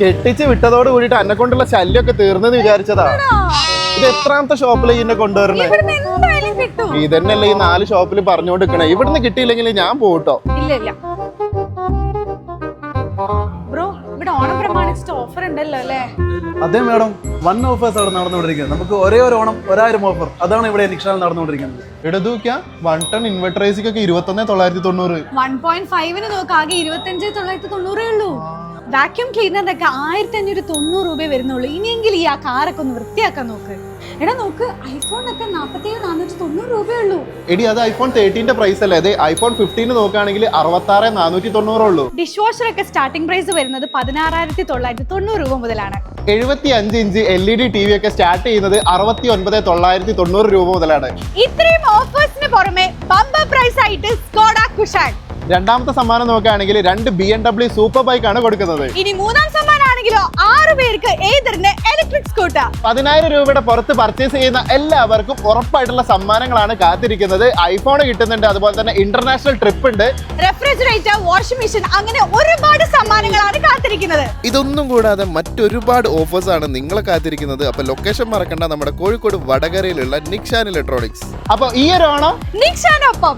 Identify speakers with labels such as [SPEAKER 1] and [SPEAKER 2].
[SPEAKER 1] കെട്ടിച്ച് വിട്ടതോട് കൂടിയിട്ട് എന്നെ കൊണ്ടുള്ള ശല്യമൊക്കെ തീർന്നെന്ന് വിചാരിച്ചതാ. ഇത് എത്രാമത്തെ ഷോപ്പിൽ എന്നെ കൊണ്ടുവരണേ ഇതന്നെയല്ലേ ഈ നാല് ഷോപ്പിൽ പറഞ്ഞുകൊണ്ട് നിൽക്കണേ ഇവിടുന്ന് കിട്ടിയില്ലെങ്കിൽ ഞാൻ പോട്ടോ
[SPEAKER 2] ഇല്ല ഇല്ല ബ്രോ ഇവിടെ ഓണം ഓഫർ ഉണ്ടല്ലോ അല്ലേ?
[SPEAKER 3] അതെ മാഡം. വൺ ഓഫേഴ്സ് അവിടെ നടന്നുകൊണ്ടിരിക്കുന്നത് നമുക്ക് ഒരേ ഒരു ഓണം ഒരായിരം ഓഫർ. അതാണ് ഇവിടെ നിക്ഷാൽ നടന്നുകൊണ്ടിരിക്കുന്നത്.
[SPEAKER 1] ഇടതൂക്ക വൺ ടൺ ഇൻവെർട്ടറൈസിക്കൊക്കെ ഇരുപത്തൊന്ന് തൊള്ളായിരത്തി തൊണ്ണൂറ്.
[SPEAKER 2] വൺ പോയിന്റ് ഫൈവിന് നോക്കാകെ ഇരുപത്തഞ്ച് തൊള്ളായിരത്തി തൊണ്ണൂറേ ഉള്ളൂ. വാക്യൂം ക്ലീനറിനൊക്കെ ആയിരത്തി അഞ്ഞൂറ് തൊണ്ണൂറ് രൂപ വരുന്നുള്ളൂ. ഇനിയെങ്കിലും ഈ ആ കാറൊക്കെ ഒന്ന് വൃത്തിയാക്കാൻ നോക്ക്. എടാ നോക്ക് ഐഫോണൊക്കെ നാൽപ്പത്തേഴ് നാനൂറ്റി തൊണ്ണൂറ് രൂപയുള്ളൂ
[SPEAKER 1] എടി അത് ഐഫോൺ തേർട്ടീന്റെ പ്രൈസ് അല്ലേ? അതെ ഐഫോൺ ഫിഫ്റ്റീന് നോക്കുകയാണെങ്കിൽ അറുപത്തി ആറ് നാനൂറ്റി തൊണ്ണൂറുള്ളൂ
[SPEAKER 2] ഡിഷ് വാഷറൊക്കെ സ്റ്റാർട്ടിംഗ് പ്രൈസ് വരുന്നത് പതിനാറായിരത്തി തൊള്ളായിരത്തി തൊണ്ണൂറ് രൂപ മുതലാണ്.
[SPEAKER 1] എഴുപത്തി അഞ്ച് inch L E D T V ഒക്കെ സ്റ്റാർട്ട് ചെയ്യുന്നത് അറുപത്തി ഒൻപത് തൊള്ളായിരത്തി തൊണ്ണൂറ് രൂപ മുതലാണ്.
[SPEAKER 2] ഇത്രയും ഓഫേഴ്സിന് പുറമെ ബമ്പർ പ്രൈസ് ആയിട്ട് സ്കോഡ കുഷാൻ
[SPEAKER 1] രണ്ടാമത്തെ സമ്മാനം നോക്കുകയാണെങ്കിൽ രണ്ട് B M W super bike ആണ് കൊടുക്കുന്നത്.
[SPEAKER 2] ഇനി മൂന്നാം സമ്മാനം ആണെങ്കിലോ ആറ് പേർക്ക് ഏതറിന് ഇലക്ട്രിക് സ്കൂട്ടർ
[SPEAKER 1] പതിനായിരം രൂപയുടെ പുറത്ത് പർച്ചേസ് ചെയ്യുന്ന എല്ലാവർക്കും ഉറപ്പായിട്ടുള്ള സമ്മാനങ്ങളാണ് കാത്തിരിക്കുന്നത്. ഐഫോൺ കിട്ടുന്നുണ്ട് അതുപോലെ തന്നെ ഇന്റർനാഷണൽ ട്രിപ്പ് ഉണ്ട്.
[SPEAKER 2] റെഫ്രിജറേറ്റർ വാഷിംഗ് മെഷീൻ അങ്ങനെ ഒരുപാട് സമ്മാനങ്ങളാണ് കാത്തിരിക്കുന്നത്.
[SPEAKER 4] ഇതൊന്നും കൂടാതെ മറ്റൊരുപാട് ഓഫേഴ്സ് ആണ് നിങ്ങളെ കാത്തിരിക്കുന്നത്. അപ്പൊ ലൊക്കേഷൻ മറക്കണ്ട നമ്മുടെ കോഴിക്കോട് വടകരയിലുള്ള നിക്ഷാൻ ഇലക്ട്രോണിക്സ്
[SPEAKER 1] അപ്പൊ ഈ ഒരു ഓണം
[SPEAKER 2] നിക്ഷാനൊപ്പം